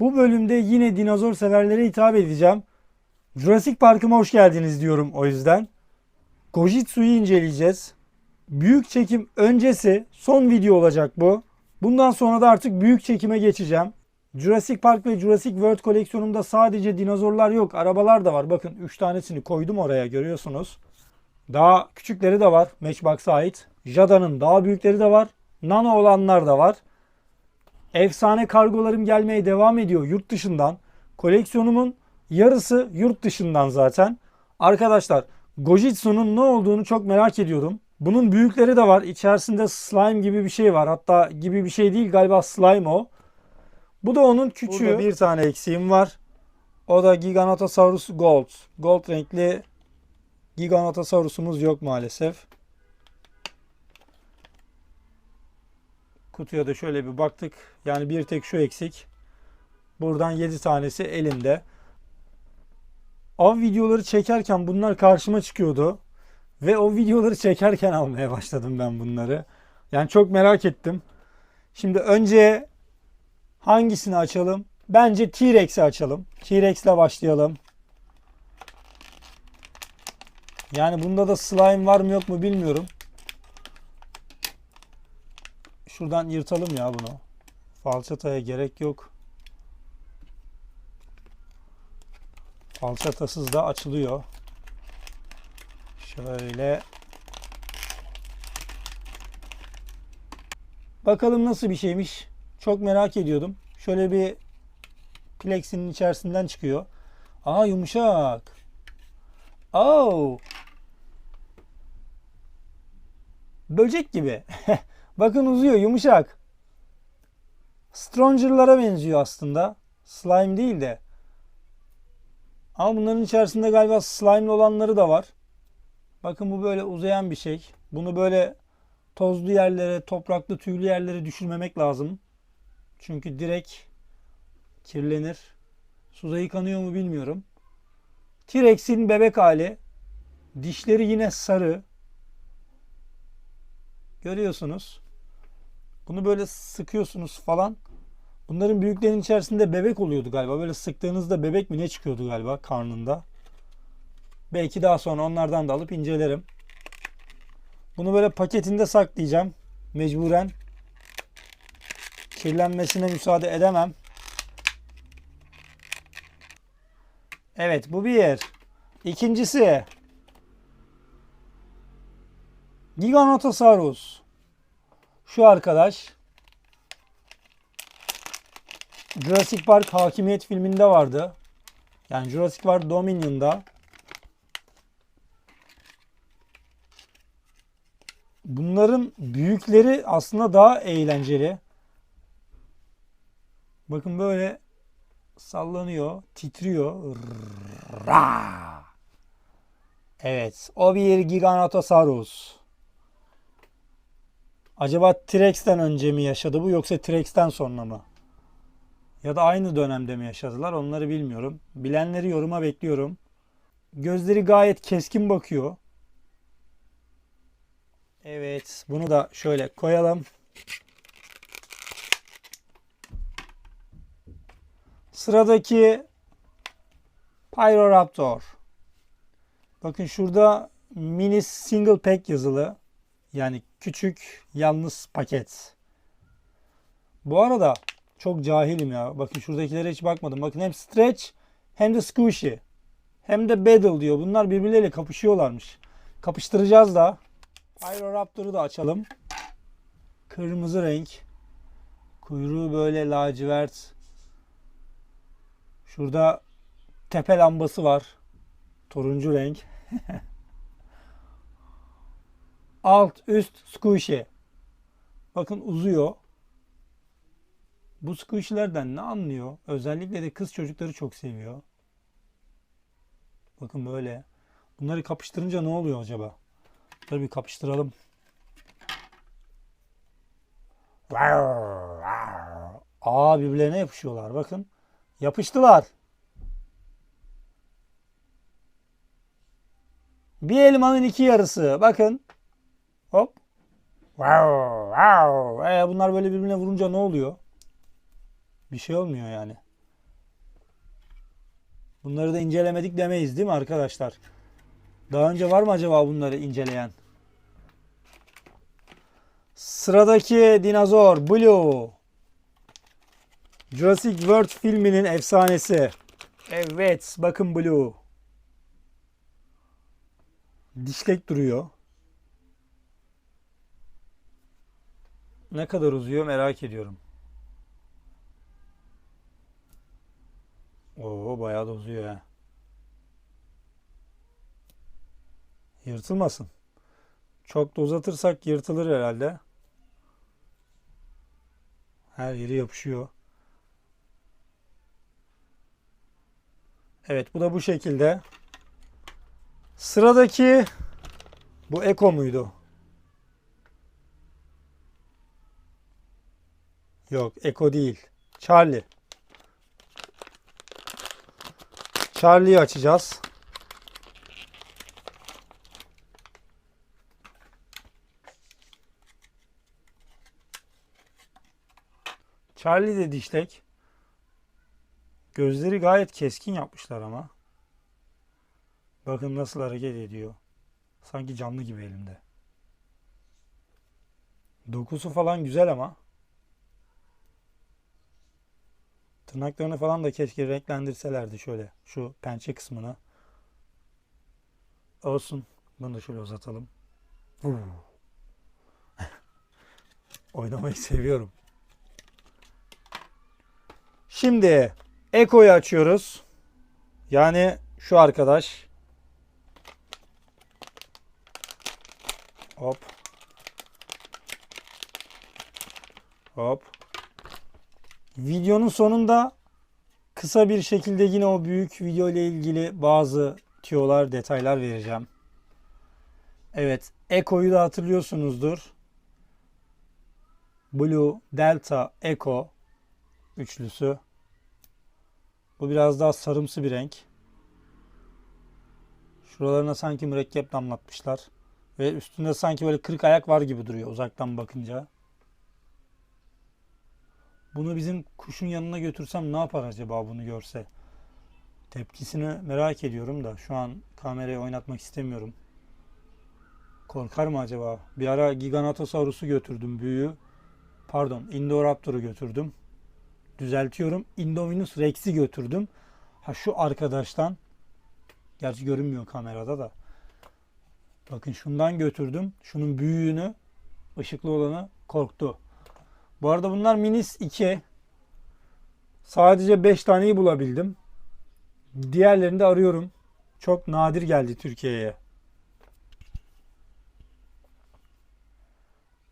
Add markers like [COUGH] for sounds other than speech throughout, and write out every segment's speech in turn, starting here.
Bu bölümde yine dinozor severlere hitap edeceğim. Jurassic Park'ıma hoş geldiniz diyorum o yüzden. Gojitsu'yu inceleyeceğiz. Büyük çekim öncesi son video olacak bu. Bundan sonra da artık büyük çekime geçeceğim. Jurassic Park ve Jurassic World koleksiyonumda sadece dinozorlar yok, arabalar da var. Bakın 3 tanesini koydum oraya görüyorsunuz. Daha küçükleri de var Matchbox'a ait. Jada'nın daha büyükleri de var. Nano olanlar da var. Efsane kargolarım gelmeye devam ediyor yurt dışından. Koleksiyonumun yarısı yurt dışından zaten. Arkadaşlar Gojitsu'nun ne olduğunu çok merak ediyorum. Bunun büyükleri de var. İçerisinde slime gibi bir şey var. Hatta gibi bir şey değil galiba slime o. Bu da onun küçüğü. Burada bir tane eksiğim var. O da Giganotosaurus Gold. Gold renkli Giganotosaurus'umuz yok maalesef. Kutuya da şöyle bir baktık. Yani bir tek şu eksik. Buradan 7 tanesi elinde. Av videoları çekerken bunlar karşıma çıkıyordu. Ve o videoları çekerken almaya başladım ben bunları. Yani çok merak ettim. Şimdi önce hangisini açalım? Bence T-Rex'i açalım. T-Rex'le başlayalım. Yani bunda da slime var mı yok mu bilmiyorum. Şuradan yırtalım ya bunu. Falçataya gerek yok. Falçatasız da açılıyor. Şöyle. Bakalım nasıl bir şeymiş. Çok merak ediyordum. Şöyle bir plexinin içerisinden çıkıyor. Aa yumuşak. Oh. Böcek gibi. [LAUGHS] Bakın uzuyor, yumuşak. Stronger'lara benziyor aslında. Slime değil de. Ama bunların içerisinde galiba slime'lı olanları da var. Bakın bu böyle uzayan bir şey. Bunu böyle tozlu yerlere, topraklı tüylü yerlere düşürmemek lazım. Çünkü direkt kirlenir. Suda yıkanıyor mu bilmiyorum. T-Rex'in bebek hali. Dişleri yine sarı. Görüyorsunuz. Bunu böyle sıkıyorsunuz falan. Bunların büyüklerin içerisinde bebek oluyordu galiba. Böyle sıktığınızda bebek mi ne çıkıyordu galiba karnında. Belki daha sonra onlardan da alıp incelerim. Bunu böyle paketinde saklayacağım. Mecburen. Kirlenmesine müsaade edemem. Evet bu bir. İkincisi. Giganotosaurus. Şu arkadaş. Jurassic Park Hakimiyet filminde vardı. Yani Jurassic Park Dominion'da. Bunların büyükleri aslında daha eğlenceli. Bakın böyle sallanıyor, titriyor. Evet, o bir Giganotosaurus. Acaba T-Rex'ten önce mi yaşadı bu yoksa T-Rex'ten sonra mı? Ya da aynı dönemde mi yaşadılar onları bilmiyorum. Bilenleri yoruma bekliyorum. Gözleri gayet keskin bakıyor. Evet, bunu da şöyle koyalım. Sıradaki Pyroraptor. Bakın şurada mini single pack yazılı. Yani küçük yalnız paket. Bu arada çok cahilim ya. Bakın şuradakilere hiç bakmadım. Bakın hem stretch hem de squishy. Hem de battle diyor. Bunlar birbirleriyle kapışıyorlarmış. Kapıştıracağız da. Pyroraptor'u da açalım. Kırmızı renk. Kuyruğu böyle lacivert. Şurada tepe lambası var. Turuncu renk. [LAUGHS] Alt üst squishy. Bakın uzuyor. Bu squishy'lerden ne anlıyor? Özellikle de kız çocukları çok seviyor. Bakın böyle. Bunları kapıştırınca ne oluyor acaba? Bir kapıştıralım. Aa birbirlerine yapışıyorlar. Bakın. Yapıştılar. Bir elmanın iki yarısı. Bakın. Hop. Wow, wow. Ee, bunlar böyle birbirine vurunca ne oluyor? Bir şey olmuyor yani. Bunları da incelemedik demeyiz değil mi arkadaşlar? Daha önce var mı acaba bunları inceleyen? Sıradaki dinozor Blue. Jurassic World filminin efsanesi. Evet bakın Blue. Dişlek duruyor. Ne kadar uzuyor merak ediyorum. Oo bayağı da uzuyor ha. Yırtılmasın. Çok da uzatırsak yırtılır herhalde. Her yeri yapışıyor. Evet bu da bu şekilde. Sıradaki bu Eko muydu? Yok Eko değil. Charlie. Charlie'yi açacağız. Charlie de dişlek. Gözleri gayet keskin yapmışlar ama. Bakın nasıl hareket ediyor. Sanki canlı gibi elimde. Dokusu falan güzel ama. Tırnaklarını falan da keşke renklendirselerdi şöyle. Şu pençe kısmını. Olsun. Bunu da şöyle uzatalım. [LAUGHS] Oynamayı seviyorum. Şimdi Eko'yu açıyoruz. Yani şu arkadaş. Hop. Hop. Videonun sonunda kısa bir şekilde yine o büyük video ile ilgili bazı tüyolar, detaylar vereceğim. Evet, Eko'yu da hatırlıyorsunuzdur. Blue, Delta, Echo üçlüsü. Bu biraz daha sarımsı bir renk. Şuralarına sanki mürekkep damlatmışlar. Ve üstünde sanki böyle kırık ayak var gibi duruyor uzaktan bakınca. Bunu bizim kuşun yanına götürsem ne yapar acaba bunu görse? Tepkisini merak ediyorum da şu an kamerayı oynatmak istemiyorum. Korkar mı acaba? Bir ara Giganotosaurus'u götürdüm büyüğü. Pardon, Indoraptor'u götürdüm. Düzeltiyorum. Indominus Rex'i götürdüm. Ha şu arkadaştan gerçi görünmüyor kamerada da. Bakın şundan götürdüm. Şunun büyüğünü ışıklı olanı korktu. Bu arada bunlar Minis 2. Sadece 5 taneyi bulabildim. Diğerlerini de arıyorum. Çok nadir geldi Türkiye'ye.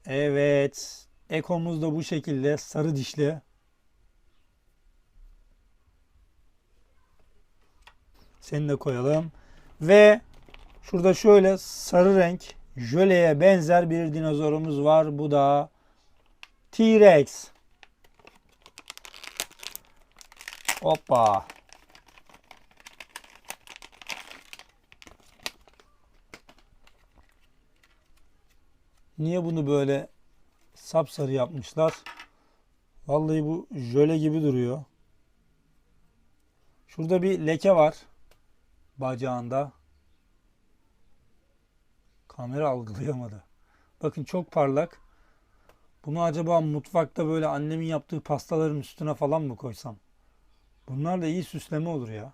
Evet. Ekomuz da bu şekilde sarı dişli. Seni de koyalım. Ve şurada şöyle sarı renk jöleye benzer bir dinozorumuz var. Bu da T-Rex. Hoppa. Niye bunu böyle sapsarı yapmışlar? Vallahi bu jöle gibi duruyor. Şurada bir leke var bacağında. Kamera algılayamadı. Bakın çok parlak. Bunu acaba mutfakta böyle annemin yaptığı pastaların üstüne falan mı koysam? Bunlar da iyi süsleme olur ya.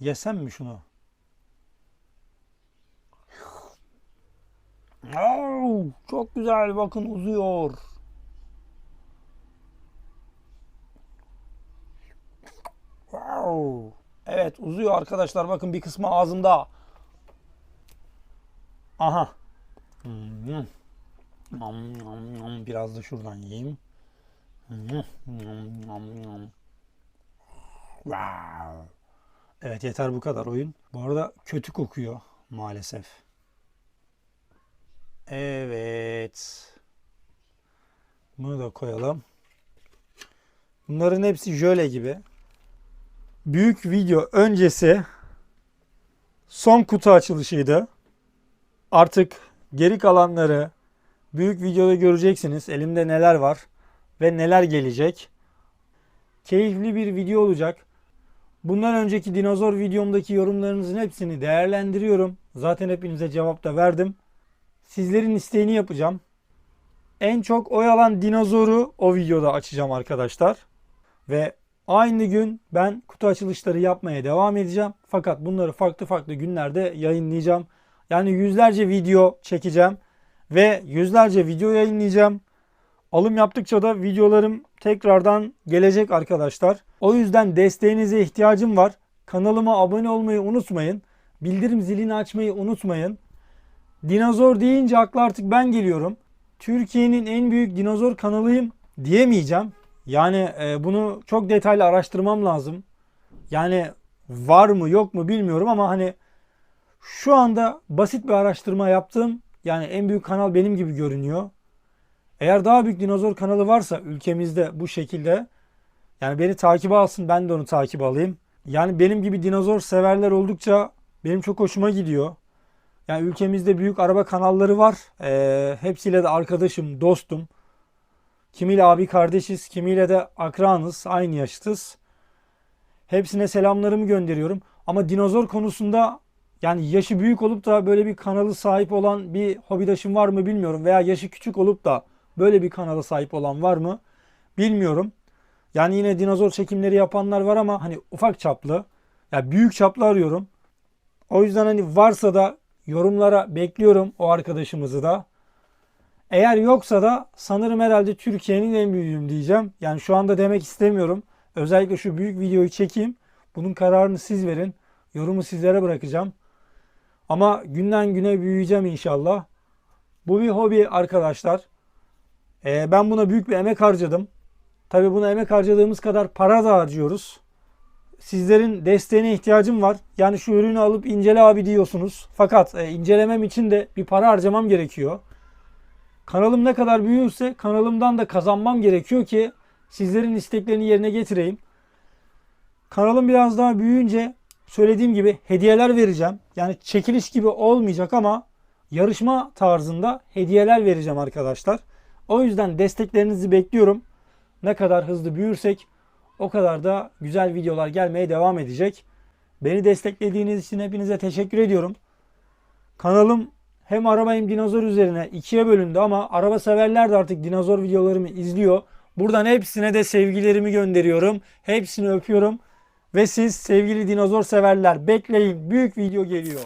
Yesem mi şunu? Oo, çok güzel bakın uzuyor. Wow. Evet uzuyor arkadaşlar bakın bir kısmı ağzımda. Aha. Hmm. Biraz da şuradan yiyeyim. Wow. Evet yeter bu kadar oyun. Bu arada kötü kokuyor maalesef. Evet. Bunu da koyalım. Bunların hepsi jöle gibi. Büyük video öncesi son kutu açılışıydı. Artık geri kalanları büyük videoda göreceksiniz. Elimde neler var ve neler gelecek. Keyifli bir video olacak. Bundan önceki dinozor videomdaki yorumlarınızın hepsini değerlendiriyorum. Zaten hepinize cevap da verdim. Sizlerin isteğini yapacağım. En çok oy alan dinozoru o videoda açacağım arkadaşlar. Ve aynı gün ben kutu açılışları yapmaya devam edeceğim. Fakat bunları farklı farklı günlerde yayınlayacağım. Yani yüzlerce video çekeceğim ve yüzlerce video yayınlayacağım. Alım yaptıkça da videolarım tekrardan gelecek arkadaşlar. O yüzden desteğinize ihtiyacım var. Kanalıma abone olmayı unutmayın. Bildirim zilini açmayı unutmayın. Dinozor deyince akla artık ben geliyorum. Türkiye'nin en büyük dinozor kanalıyım diyemeyeceğim. Yani e, bunu çok detaylı araştırmam lazım. Yani var mı yok mu bilmiyorum ama hani şu anda basit bir araştırma yaptım. Yani en büyük kanal benim gibi görünüyor. Eğer daha büyük dinozor kanalı varsa ülkemizde bu şekilde yani beni takip alsın ben de onu takip alayım. Yani benim gibi dinozor severler oldukça benim çok hoşuma gidiyor. Yani ülkemizde büyük araba kanalları var. Ee, hepsiyle de arkadaşım, dostum. Kimiyle abi kardeşiz, kimiyle de akranız, aynı yaşıtız. Hepsine selamlarımı gönderiyorum. Ama dinozor konusunda yani yaşı büyük olup da böyle bir kanalı sahip olan bir hobidaşım var mı bilmiyorum. Veya yaşı küçük olup da böyle bir kanala sahip olan var mı bilmiyorum. Yani yine dinozor çekimleri yapanlar var ama hani ufak çaplı. Ya yani büyük çaplı arıyorum. O yüzden hani varsa da yorumlara bekliyorum o arkadaşımızı da. Eğer yoksa da sanırım herhalde Türkiye'nin en büyüğüm diyeceğim. Yani şu anda demek istemiyorum. Özellikle şu büyük videoyu çekeyim. Bunun kararını siz verin. Yorumu sizlere bırakacağım. Ama günden güne büyüyeceğim inşallah. Bu bir hobi arkadaşlar. Ee, ben buna büyük bir emek harcadım. Tabii buna emek harcadığımız kadar para da harcıyoruz. Sizlerin desteğine ihtiyacım var. Yani şu ürünü alıp incele abi diyorsunuz. Fakat e, incelemem için de bir para harcamam gerekiyor. Kanalım ne kadar büyürse kanalımdan da kazanmam gerekiyor ki sizlerin isteklerini yerine getireyim. Kanalım biraz daha büyüyünce söylediğim gibi hediyeler vereceğim. Yani çekiliş gibi olmayacak ama yarışma tarzında hediyeler vereceğim arkadaşlar. O yüzden desteklerinizi bekliyorum. Ne kadar hızlı büyürsek o kadar da güzel videolar gelmeye devam edecek. Beni desteklediğiniz için hepinize teşekkür ediyorum. Kanalım hem araba hem dinozor üzerine ikiye bölündü ama araba severler de artık dinozor videolarımı izliyor. Buradan hepsine de sevgilerimi gönderiyorum. Hepsini öpüyorum. Ve siz sevgili dinozor severler bekleyin büyük video geliyor.